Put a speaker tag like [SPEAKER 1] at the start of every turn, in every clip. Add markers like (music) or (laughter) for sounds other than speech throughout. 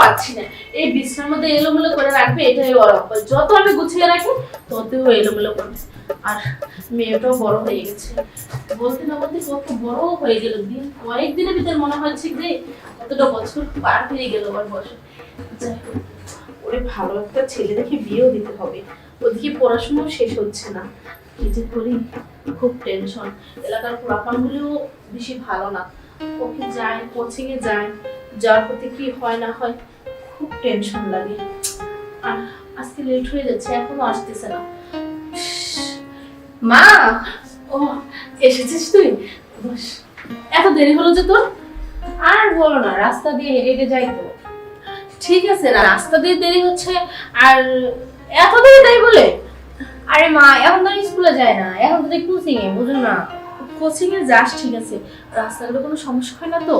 [SPEAKER 1] পাচ্ছি না। এই বিছানার মধ্যে এলোমেলো করে রাখবে এটাই ওর যত আমি গুছিয়ে রাখি ততই ও এলোমেলো করবে। আর মেয়েটাও বড় হয়ে গেছে। বলতে না বলতে কত বড় হয়ে গেল দিন। কয়েকদিনের ভিতরে মনে হচ্ছে যে কতটা বছর পার হয়ে গেল আমার বছর যাই হোক, ওরে ভালো একটা ছেলে দেখে বিয়েও দিতে হবে। ওদিকে পড়াশোনাও শেষ হচ্ছে না। কি যে করি খুব টেনশন এলাকার পোলাপানগুলিও বেশি ভালো না। ওকে যায় কোচিং এ যায় যাওয়ার প্রতি কি হয় না হয়, খুব টেনশন লাগে। আর আজকে লেট হয়ে যাচ্ছে, এখনও আসতেছে না।
[SPEAKER 2] মা,
[SPEAKER 1] ও, এসেছিস তুই? এত দেরি হলো যে তোর?
[SPEAKER 2] আর বলো না, রাস্তা দিয়ে হেঁটে যাই তো।
[SPEAKER 1] ঠিক আছে রাস্তা দিয়ে দেরি হচ্ছে আর এত দেরি তাই বলে?
[SPEAKER 2] আরে মা এখন তো স্কুলে যায় না এখন তো কোচিং এ বুঝো না।
[SPEAKER 1] কোচিং এ যাস ঠিক আছে। রাস্তাগুলো কোনো সমস্যা হয় না তো?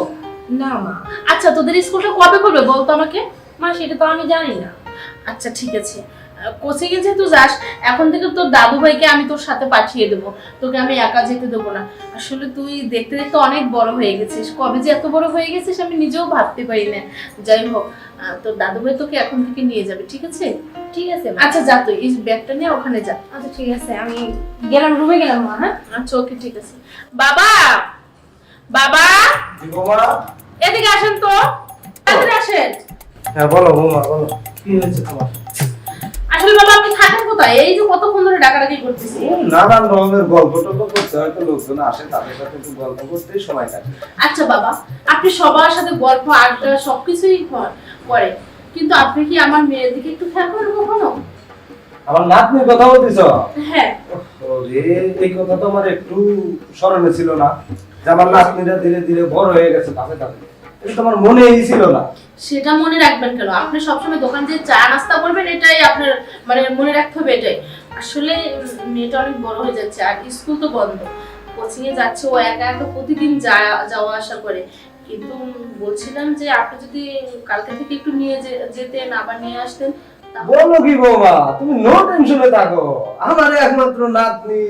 [SPEAKER 2] না মা।
[SPEAKER 1] আচ্ছা তোদের স্কুলটা কবে করবে বলতো আমাকে?
[SPEAKER 2] মা সেটা তো আমি জানি না।
[SPEAKER 1] আচ্ছা ঠিক আছে। কোচিং এ যেহেতু যাস এখন থেকে তোর দাদু ভাইকে আমি তোর সাথে পাঠিয়ে দেবো। তোকে আমি একা যেতে দেবো না। আসলে তুই দেখতে দেখতে অনেক বড় হয়ে গেছিস। কবে যে এত বড় হয়ে গেছিস আমি নিজেও ভাবতে পারি না। যাই হোক তোর দাদু ভাই তোকে এখন থেকে নিয়ে যাবে ঠিক আছে?
[SPEAKER 2] ঠিক আছে
[SPEAKER 1] আচ্ছা যা তুই এই ব্যাগটা নিয়ে ওখানে যা।
[SPEAKER 2] আচ্ছা ঠিক আছে আমি গেলাম রুমে গেলাম মা হ্যাঁ?
[SPEAKER 1] আচ্ছা ওকে ঠিক আছে। বাবা! বাবা! এদিকে আসেন তো। আসেন।
[SPEAKER 3] হ্যাঁ বলো বৌমা বলো। কি হয়েছে তোমার?
[SPEAKER 1] আসলে বাবা আপনি থাকেন কোথায়? এই যে কতক্ষণ ধরে ডাকাডাকি করতেছি
[SPEAKER 3] নানান রকমের গল্প টল্প করতে হয়তো লোকজন আসে তাদের সাথে একটু গল্প করতেই সময় কাটে।
[SPEAKER 1] আচ্ছা বাবা আপনি সবার সাথে গল্প আড্ডা সবকিছুই কর- কিন্তু আপনি কি আমার মেয়ের দিকে একটু খেয়াল করেন কখনো?
[SPEAKER 3] আমার নাতনির কথা বলতেছ?
[SPEAKER 1] হ্যাঁ।
[SPEAKER 3] এই কথা তো আমার একটু স্মরণে ছিল না। যে আমার নাতনিরা ধীরে ধীরে বড় হয়ে গেছে তাতে তাতে এটা তো আমার মনেই ছিল না।
[SPEAKER 1] সেটা মনে রাখবেন কেন? আপনি সবসময় দোকান চা নাস্তা করবেন এটাই আপনার মানে মনে রাখতে হবে এটাই। আসলে মেয়েটা অনেক বড় হয়ে যাচ্ছে আর স্কুল তো বন্ধ। কোচিং এ যাচ্ছে ও একা একা প্রতিদিন যাওয়া আসা করে। কিন্তু বলছিলাম যে আপনি যদি কালকে থেকে একটু নিয়ে যেতেন আবার নিয়ে আসতেন
[SPEAKER 3] বলো কি বৌমা তুমি নো টেনশনে থাকো। আমার একমাত্র নাতনি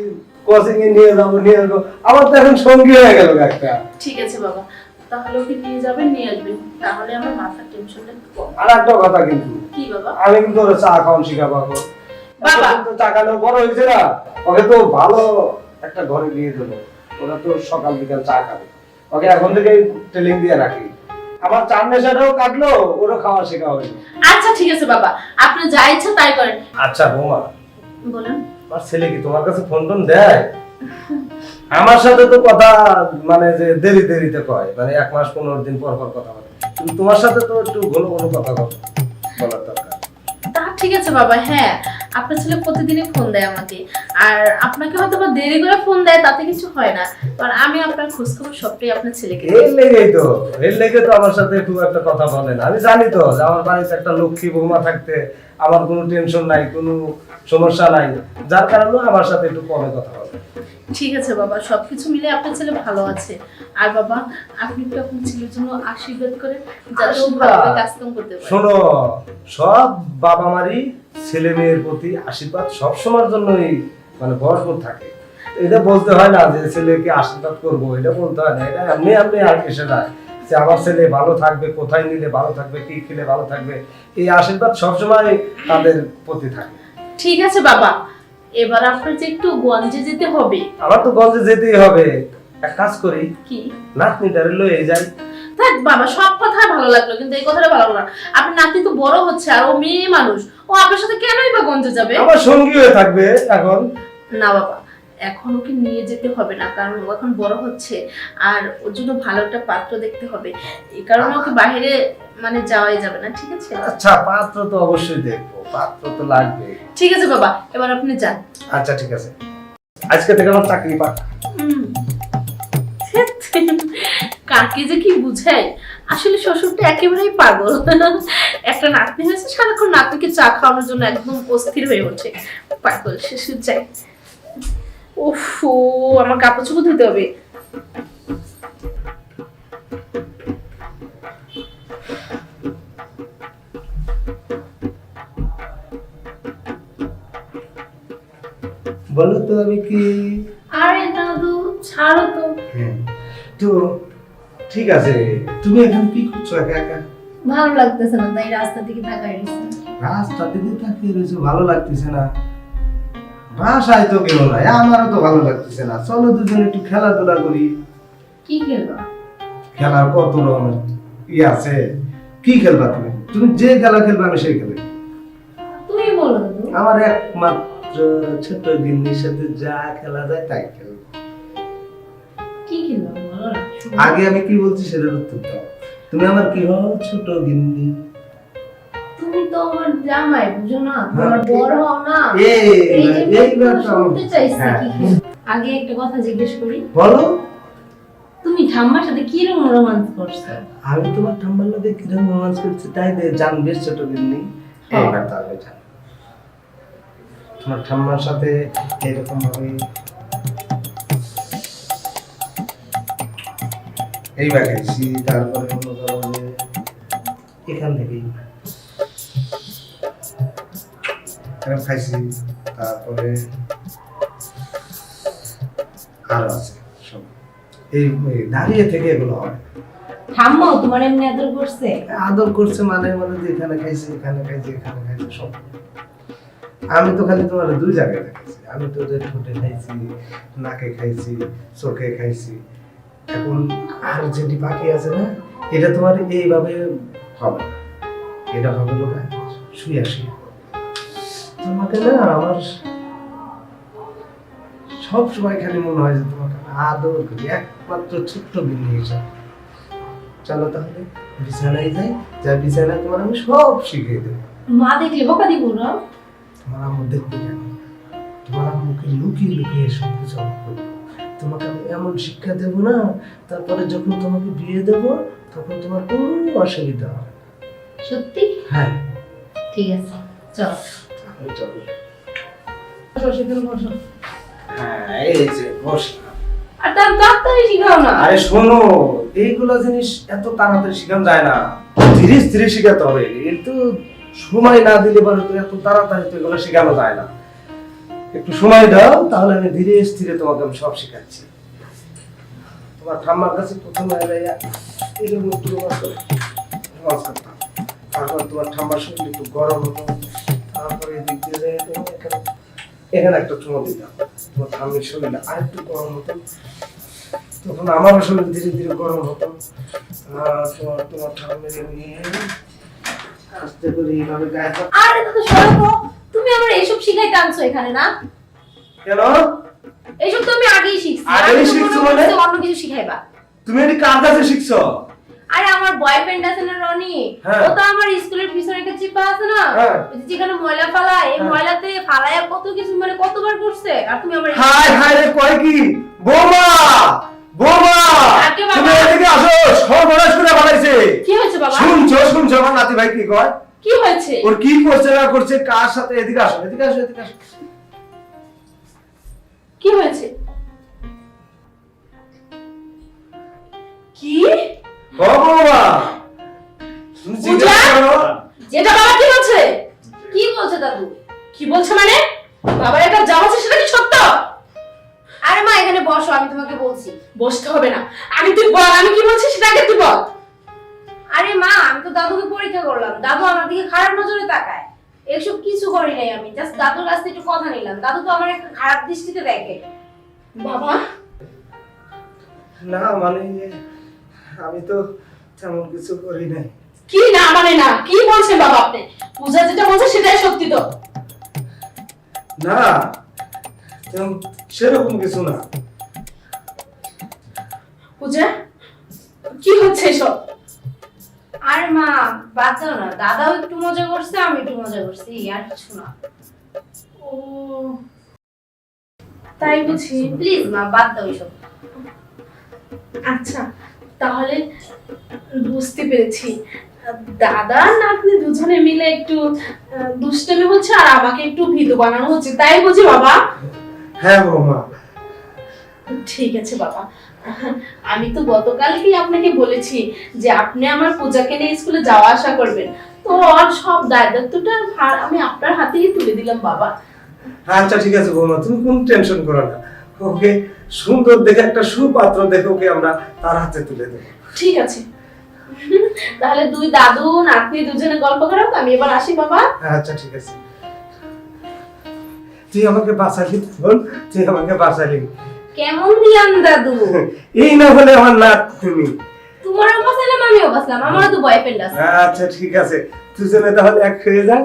[SPEAKER 3] কোচিং এ নিয়ে যাব নিয়ে যাব। আমার তো এখন সঙ্গী হয়ে গেল একটা।
[SPEAKER 1] ঠিক আছে বাবা। তাহলে ওকে নিয়ে যাবেন? নিয়ে আসবেন। তাহলে আমার মাথার টেনশনটা একটু কম।
[SPEAKER 3] আর একটা কথা কিন্তু।
[SPEAKER 1] কি বাবা?
[SPEAKER 3] আমি কিন্তু ওরা চা খাওয়ান শিখাবো
[SPEAKER 1] বাবা।
[SPEAKER 3] তো চা বড় হয়েছে না? ওকে তো ভালো একটা ঘরে দিয়ে দেবো। ওরা তো সকাল বিকাল চা খাবে। ওকে এখন থেকে ট্রেনিং দিয়ে রাখি। আমার চার নেশাটাও কাটলো ওরও খাওয়া শেখা হয়নি।
[SPEAKER 1] আচ্ছা ঠিক আছে বাবা। আপনি যা ইচ্ছা তাই করেন।
[SPEAKER 3] আচ্ছা বৌমা।
[SPEAKER 1] বলেন।
[SPEAKER 3] আমার ছেলে কি তোমার কাছে ফোন টোন দেয়? আমার সাথে তো কথা মানে যে দেরি দেরিতে কয় মানে এক মাস পনেরো দিন পর পর কথা বলে। কিন্তু তোমার সাথে তো একটু ঘন ঘন কথা বল- বলার দরকার।
[SPEAKER 1] তা ঠিক আছে বাবা হ্যাঁ আপনার ছেলে প্রতিদিনই ফোন দেয় আমাকে। আর আপনাকে হয়তো বা দেরি করে ফোন দেয় তাতে কিছু হয় না। কারণ আমি আপনার খোঁজ খবর সবটাই আপনার ছেলেকে
[SPEAKER 3] এর লেগেই তো এর লেগে তো আমার সাথে খুব একটা কথা বলে না। আমি জানি তো যে আমার বাড়িতে একটা লক্ষ্মী বৌমা থাকতে আমার কোনো টেনশন নাই কোনো সমস্যা নাই। যার কারণে আমার সাথে একটু কমে কথা বলে।
[SPEAKER 1] ঠিক আছে বাবা সবকিছু মিলে আপনার ছেলে ভালো আছে। আর বাবা আপনি একটু আপনার ছেলের জন্য আশীর্বাদ করে যাতে ও ভালোভাবে কাজ কাম করতে পারে।
[SPEAKER 3] শোনো সব বাবা মারই ছেলে মেয়ের প্রতি আশীর্বাদ সব সময়ের জন্যই মানে ভরপুর থাকে। এটা বলতে হয় না যে ছেলেকে আশীর্বাদ করব এটা বলতে হয় না এটা এমনি এমনি আর এসে যায়। যে আমার ছেলে ভালো থাকবে কোথায় নিলে ভালো থাকবে কি খেলে ভালো থাকবে এই আশীর্বাদ সবসময় তাদের প্রতি থাকে।
[SPEAKER 1] ঠিক আছে বাবা এবার আপনার যে একটু গঞ্জে যেতে হবে।
[SPEAKER 3] আমার তো গঞ্জে যেতেই হবে। এক কাজ করি
[SPEAKER 1] কি?
[SPEAKER 3] নাতনিটারে লয়ে যাই।
[SPEAKER 1] থাক বাবা সব কথা ভালো লাগল কিন্তু এই কথাটা ভালো না। আপনার নাতি তো বড় হচ্ছে আর ও মেয়ে মানুষ। ও আপনার সাথে কেনই বা গঞ্জে যাবে?
[SPEAKER 3] আমার সঙ্গী হয়ে থাকবে এখন।
[SPEAKER 1] না বাবা এখন ওকে নিয়ে যেতে হবে না কারণ ও এখন বড় হচ্ছে আর ওর জন্য ভালো একটা পাত্র দেখতে হবে। এই কারণে ওকে বাইরে মানে যাওয়াই যাবে না ঠিক আছে?
[SPEAKER 3] আচ্ছা পাত্র তো অবশ্যই দেখব পাত্র তো লাগবে
[SPEAKER 1] ঠিক আছে বাবা এবার আপনি যান।
[SPEAKER 3] আচ্ছা ঠিক আছে। আজকে থেকে আমার চাকরি পা
[SPEAKER 1] হুম। কাকে যে কি বুঝাই? আসলে শ্বশুরটা একেবারেই পাগল। একটা নাতনি হয়েছে সারাক্ষণ নাতনিকে চা খাওয়ানোর জন্য একদম অস্থির হয়ে ওঠে। পাগল শ্বশুর চাই। ও, আমার কাপড় চোপড় ধুতে হবে।
[SPEAKER 3] বলো তো আমি কি?
[SPEAKER 2] আরে দাদু ছাড়ো তো।
[SPEAKER 3] হ্যাঁ। তো ঠিক আছে তুমি এখন কি করছ একা একা?
[SPEAKER 2] ভালো লাগতেছে না তাই রাস্তা দিকে তাকাই রয়েছে
[SPEAKER 3] রাস্তা দিকে তাকিয়ে রয়েছে ভালো লাগতেছে না। বাসায় তো কেউ নাই আমারও তো ভালো লাগতেছে না। চলো দুজনে একটু খেলাধুলা করি।
[SPEAKER 2] কি খেলবা?
[SPEAKER 3] খেলার কত রকমের ই আছে। কি খেলবা তুমি? তুমি যে খেলা খেলবে আমি সেই খেলি
[SPEAKER 2] তুমি বলো
[SPEAKER 3] আমার একমাত্র ছোট গিন্নির সাথে যা খেলা যায় তাই খেলব।
[SPEAKER 2] কি।
[SPEAKER 3] আগে আমি কি বলছি সেটার উত্তর দাও। তুমি আমার কি হও ছোট গিন্নি?
[SPEAKER 2] তুমি তো আমার জামাই বুঝো না? তোমার
[SPEAKER 3] হ্যাঁ,
[SPEAKER 2] বড় হও না?
[SPEAKER 3] এই
[SPEAKER 2] শুনতে চাইছি
[SPEAKER 3] হ্যাঁ।
[SPEAKER 2] কি। আগে একটা কথা জিজ্ঞেস করি।
[SPEAKER 3] বলো।
[SPEAKER 2] তুমি ঠাম্মার সাথে কি রকম রোমান্স করছ?
[SPEAKER 3] আমি তোমার ঠাম্মার লোকে কীরকম রোমান্স করছি তাই দে জানবে ছোট গিন্নি।
[SPEAKER 2] হ্যাঁ।
[SPEAKER 3] এইবার তাহলে জান। তোমার ঠাম্মার সাথে এরকম ভাবে এইবার খাইছি তারপরে মনে করো যে এখান থেকেই এরকম খাইছি তারপরে আরও আছে সব। এই এই দাঁড়িয়ে থেকে এগুলো হয়।
[SPEAKER 2] ঠাম্মাও তোমার এমনি আদর করছে?
[SPEAKER 3] আদর করছে মানে মানে যে এখানে খাইছে এখানে খাইছে এখানে খাইছে সব। আমি তো খালি তোমার দুই জায়গায় খাইছি আমি তো ওদের ঠোঁটে খাইছি, নাকে খাইছি, চোখে খাইছি। এখন আর যেটি বাকি আছে না, এটা তোমার এইভাবে হবে না। এটা হবে লোক শুয়ে তোমাকে না আমার সব সময় খালি মনে হয় যে তোমাকে আদর করি, একমাত্র ছোট্ট হিসাবে। চলো তাহলে বিছানায় যাই, যা বিছানায় তোমার আমি সব শিখিয়ে দেবো।
[SPEAKER 2] মা দেখলে বোকা দিব না?
[SPEAKER 3] তোমার আম্মু দেখতে জানি তোমার আম্মুকে লুকিয়ে লুকিয়ে সব কিছু আমি করব। তোমাকে আমি এমন শিক্ষা দেব না তারপরে যখন তোমাকে বিয়ে দেব তখন তোমার কোনো অসুবিধা হবে
[SPEAKER 2] সত্যি?
[SPEAKER 3] হ্যাঁ।
[SPEAKER 2] ঠিক আছে চল।
[SPEAKER 3] চলো। হ্যাঁ এই যে বস।
[SPEAKER 2] আর তার শিখাও না।
[SPEAKER 3] আরে শোনো এইগুলো জিনিস এত তাড়াতাড়ি শেখানো যায় না। ধীরে ধীরে শিখাতে হবে একটু সময় না দিলে পরে তো এত তাড়াতাড়ি তো এগুলো শেখানো যায় না। একটু সময় দাও, তাহলে আমি ধীরে স্থিরে তোমাকে আমি সব শেখাচ্ছি। তোমার ঠাম্মার কাছে প্রথমে এরকম একটু নামাজ করতাম তারপর তোমার ঠাম্মার শরীর একটু গরম হতো। তারপরে এদিক দিয়ে এখানে এখানে একটা চুমো দিতাম। তোমার ঠাম্মির শরীরে আরেকটু গরম হতো। তখন আমারও শরীর ধীরে ধীরে গরম হতো। তোমার তোমার ঠাম্মির আস্তে করে এইভাবে গায়ে হাত-
[SPEAKER 2] আরে দাদু সরো তো। তুমি আমার এইসব শিখাইতে আনছো এখানে না
[SPEAKER 3] কেন
[SPEAKER 2] এইসব তো আমি আগেই শিখছি
[SPEAKER 3] আগেই শিখছো
[SPEAKER 2] মানে? অন্য কিছু শিখাইবা
[SPEAKER 3] তুমি এটি কার কাছে শিখছো
[SPEAKER 2] আরে আমার বয়ফ্রেন্ড আছে না রনি
[SPEAKER 3] হ্যাঁ।
[SPEAKER 2] ও তো আমার স্কুলের পিছনে একটা চিপা আছে না
[SPEAKER 3] হ্যাঁ।
[SPEAKER 2] যেখানে ময়লা ফালায় এই
[SPEAKER 3] হ্যাঁ।
[SPEAKER 2] ময়লাতে ফালায় কত কিছু মানে কতবার করছে আর তুমি আমার
[SPEAKER 3] হায় হায় রে কয় কি বোমা বোমা তুমি এদিকে আসো সর্বনাশ করে বানাইছে।
[SPEAKER 1] কি হয়েছে বাবা?
[SPEAKER 3] শুনছো শুনছো আমার নাতি ভাই কি কয়?
[SPEAKER 1] কি হয়েছে?
[SPEAKER 3] ওর কি করছে না করছে কার সাথে? এদিকে আসো এদিকে আসো এদিকে আসো।
[SPEAKER 1] কি হয়েছে? কি?
[SPEAKER 3] ও তুমি জিজ্ঞেস করো।
[SPEAKER 1] যেটা বাবা কি বলছে?
[SPEAKER 2] কি বলছে দাদু?
[SPEAKER 1] কি বলছে মানে? বাবার একটা জামা আছে সেটা কি সত্য?
[SPEAKER 2] আরে মা এখানে বসো আমি তোমাকে বলছি।
[SPEAKER 1] বসতে হবে না। আমি তুই বল আমি কি বলছি সেটা আগে তুই বল।
[SPEAKER 2] আরে মা আমি তো দাদুকে পরীক্ষা করলাম। দাদু আমার দিকে খারাপ নজরে তাকায়। এসব কিছু করি নাই আমি জাস্ট দাদুর কাছ থেকে একটু কথা নিলাম। দাদু তো আমার একটা খারাপ দৃষ্টিতে দেখে।
[SPEAKER 1] বাবা?
[SPEAKER 3] না মানে আমি তো তেমন কিছু করি নাই।
[SPEAKER 1] কি না মানে না কি বলছেন বাবা আপনি? পূজা যেটা বলছে সেটাই সত্যি তো।
[SPEAKER 3] না তেমন সেরকম কিছু না।
[SPEAKER 1] পূজা কি হচ্ছে এসব?
[SPEAKER 2] আরে মা বাদ দাও না। দাদাও একটু মজা করছে আমি একটু মজা করছি আর কিছু না।
[SPEAKER 1] ও তাই বুঝি।
[SPEAKER 2] প্লিজ মা বাদ দাও এসব।
[SPEAKER 1] আচ্ছা তাহলে বুঝতে পেরেছি। দাদা নাতনি দুজনে মিলে একটু আহ, দুষ্টমি হচ্ছে আর আমাকে একটু ভীতু বানানো হচ্ছে। তাই বুঝি বাবা?
[SPEAKER 3] হ্যাঁ বৌমা।
[SPEAKER 1] ঠিক আছে বাবা। আমি তো গতকালকেই আপনাকে বলেছি যে আপনি আমার পূজাকে নিয়ে স্কুলে যাওয়া আসা করবেন। তো আর সব দায় দায়িত্বটা আমি আপনার হাতেই তুলে দিলাম বাবা।
[SPEAKER 3] আচ্ছা ঠিক আছে বৌমা তুমি কোন টেনশন করো না। ওকে সুন্দর দেখে একটা সুপাত্র দেখে ওকে আমরা তার হাতে তুলে দেবো।
[SPEAKER 1] ঠিক আছে। তাহলে দুই দাদু নাতনি দুজনে গল্প করো আমি এবার আসি বাবা।
[SPEAKER 3] আচ্ছা ঠিক আছে। তুই আমাকে বাঁচালি তখন তুই আমাকে বাঁচালি।
[SPEAKER 2] কেমন দিলাম দাদু? (laughs)
[SPEAKER 3] এই না হলে আমার নাক তুমি।
[SPEAKER 2] তোমারও বাঁচালাম আমিও বাঁচলাম আমারও তো বয়ফ্রেন্ড আছে।
[SPEAKER 3] আচ্ছা ঠিক আছে। দুজনে তাহলে এক হয়ে যান।